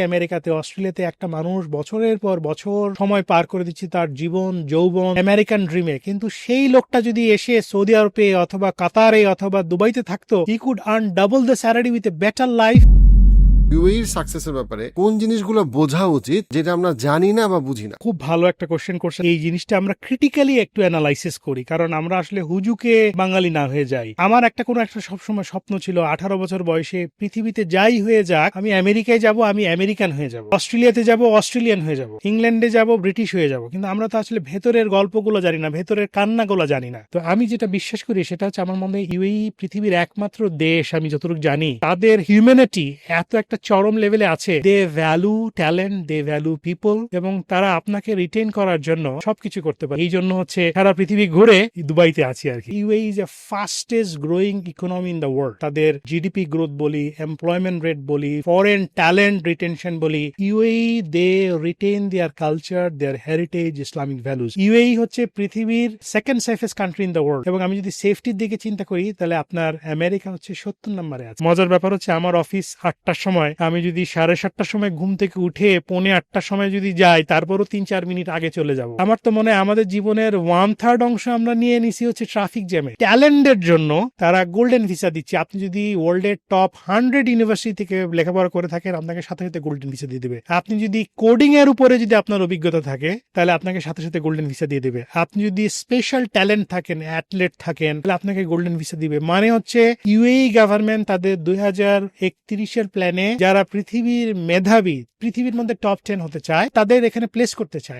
আমেরিকাতে, অস্ট্রেলিয়াতে একটা মানুষ বছরের পর বছর সময় পার করে দিচ্ছে তার জীবন, যৌবন, আমেরিকান ড্রিমে কিন্তু সেই লোকটা যদি এসে সৌদি আরবে অথবা কাতারে অথবা দুবাইতে থাকতো he could earn double the salary with a better life ইউএইর সাকসেসের ব্যাপারে কোন জিনিসগুলো বোঝা উচিত যেটা আমরা জানি না বা বুঝি না? খুব ভালো একটা কোশ্চেন করছে এই জিনিসটা আমরা ক্রিটিক্যালি একটু অ্যানালাইসিস করি, কারণ আমরা আসলে হুজুকে বাঙালি না হয়ে যাই। আমার একটা কোনো একটা সবসময় স্বপ্ন ছিল, আঠারো বছর বয়সে পৃথিবীতে যাই হয়ে যাক, আমি আমেরিকায় যাব, আমি আমেরিকান হয়ে যাব। অস্ট্রেলিয়াতে যাব, অস্ট্রেলিয়ান হয়ে যাব। ইংল্যান্ডে যাব, ব্রিটিশ হয়ে যাব। কিন্তু আমরা তো আসলে ভেতরের গল্পগুলো জানি না, ভেতরের কান্নাগুলো জানি না। তো আমি যেটা বিশ্বাস করি, সেটা হচ্ছে আমার মনে হয় ইউএই পৃথিবীর একমাত্র দেশ, আমি যতটুকু জানি, তাদের হিউম্যানিটি এত একটা চরম লেভেলে আছে। They value talent they value people এবং তারা আপনাকে রিটেন করার জন্য সবকিছু করতে পারে। এই জন্য হচ্ছে সারা পৃথিবী ঘুরে দুবাইতে আছি আর কি। UAE is a fastest growing economy in the world তাদের জিডিপি গ্রোথ বলি এমপ্লয়মেন্ট রেট বলি ফরেন ট্যালেন্ট রিটেনশন বলি UAE they retain their culture their heritage Islamic values UAE হচ্ছে পৃথিবীর second safest country in the world এবং আমি যদি সেফটির দিকে চিন্তা করি, তাহলে আপনার আমেরিকা হচ্ছে সত্তর নম্বরে আছে। মজার ব্যাপার হচ্ছে, আমার অফিস আটটার সময়, আমি যদি সাড়ে সাতটার সময় ঘুম থেকে উঠে পৌনে আটটার সময় যদি যাই, তারপরও তিন চার মিনিট আগে চলে যাব। আমার তো মনে হয় আমাদের জীবনের ওয়ান থার্ড অংশ আমরা নিয়ে নিছি হচ্ছে ট্রাফিক জ্যামে ট্যালেন্টের জন্য তারা গোল্ডেন ভিসা দিচ্ছে। আপনি যদি ওয়ার্ল্ডের টপ হান্ড্রেড ইউনিভার্সিটি থেকে লেখাপড়া করে থাকেন, আপনাকে সাথে সাথে গোল্ডেন ভিসা দিয়ে দেবে। আপনি যদি কোডিং এর উপরে যদি আপনার অভিজ্ঞতা থাকে, তাহলে আপনাকে সাথে সাথে গোল্ডেন ভিসা দিয়ে দেবে। আপনি যদি স্পেশাল ট্যালেন্ট থাকেন অ্যাথলেট থাকেন, তাহলে আপনাকে গোল্ডেন ভিসা দিবে। মানে হচ্ছে ইউএই গভর্নমেন্ট তাদের দুই হাজার একত্রিশের প্ল্যানে যারা পৃথিবীর মেধাবী পৃথিবীর মধ্যে টপ টেন হতে চায় তাদের এখানে প্লেস করতে চায়।